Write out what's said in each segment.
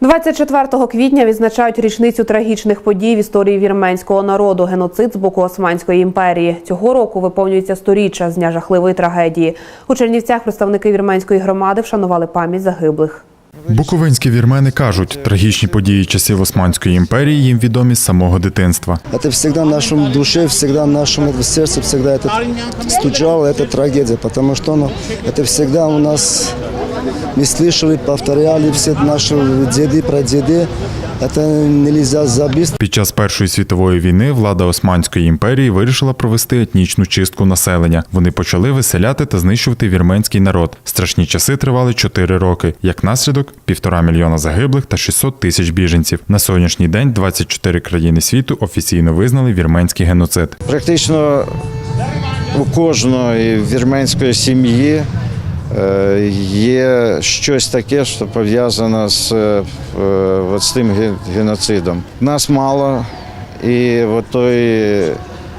24 квітня відзначають річницю трагічних подій в історії вірменського народу геноцид з боку Османської імперії. Цього року виповнюється сторіччя з дня жахливої трагедії. У Чернівцях представники вірменської громади вшанували пам'ять загиблих. Буковинські вірмени кажуть, трагічні події часів Османської імперії їм відомі з самого дитинства. Это всегда в нашем душе, всегда в нашем это сердце, всегда это стучало, это трагедия, потому что ну, это всегда у нас мы слышали, повторяли все наши деды, прадеды. Это нельзя забыть. Під час Першої світової війни влада Османської імперії вирішила провести етнічну чистку населення. Вони почали виселяти та знищувати вірменський народ. Страшні часи тривали 4 роки. Як наслідок, півтора мільйона загиблих та 600 тисяч біженців. На сьогоднішній день 24 країни світу офіційно визнали вірменський геноцид. Практично у кожної вірменської сім'ї е, є щось таке, що пов'язане з, е, з тим ге- геноцидом. Нас мало, і от той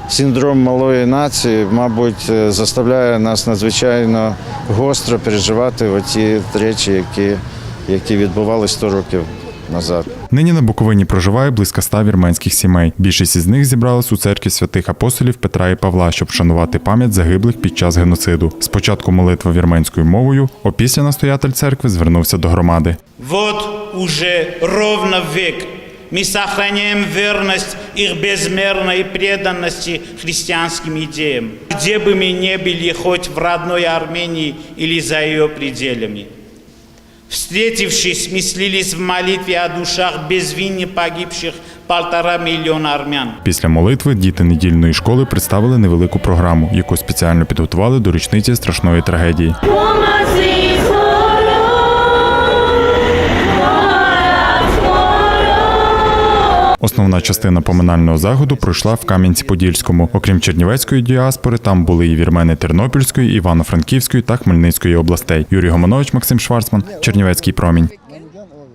синдром малої нації, мабуть, е, заставляє нас надзвичайно гостро переживати ті речі, які, які відбувалися 100 років назад. Нині на Буковині проживає близько ста вірменських сімей. Більшість із них зібралась у церкві святих апостолів Петра і Павла, щоб вшанувати пам'ять загиблих під час геноциду. Спочатку молитва вірменською мовою, опісля настоятель церкви звернувся до громади. Вот уже ровно век мы сохраняем верность их безмерной преданности христианским идеям, где бы мы не были, хоть в родной Армении или за ее пределами. Встретившись, мы слились в молитве о душах безвинно погибших полтора миллиона армян. Після молитви діти недільної школи представили невелику програму, яку спеціально підготували до річниці страшної трагедії. Основна частина поминального заходу пройшла в Кам'янці-Подільському. Окрім Чернівецької діаспори, там були і вірмени Тернопільської, Івано-Франківської та Хмельницької областей. Юрій Гомонович, Максим Шварцман, Чернівецький промінь.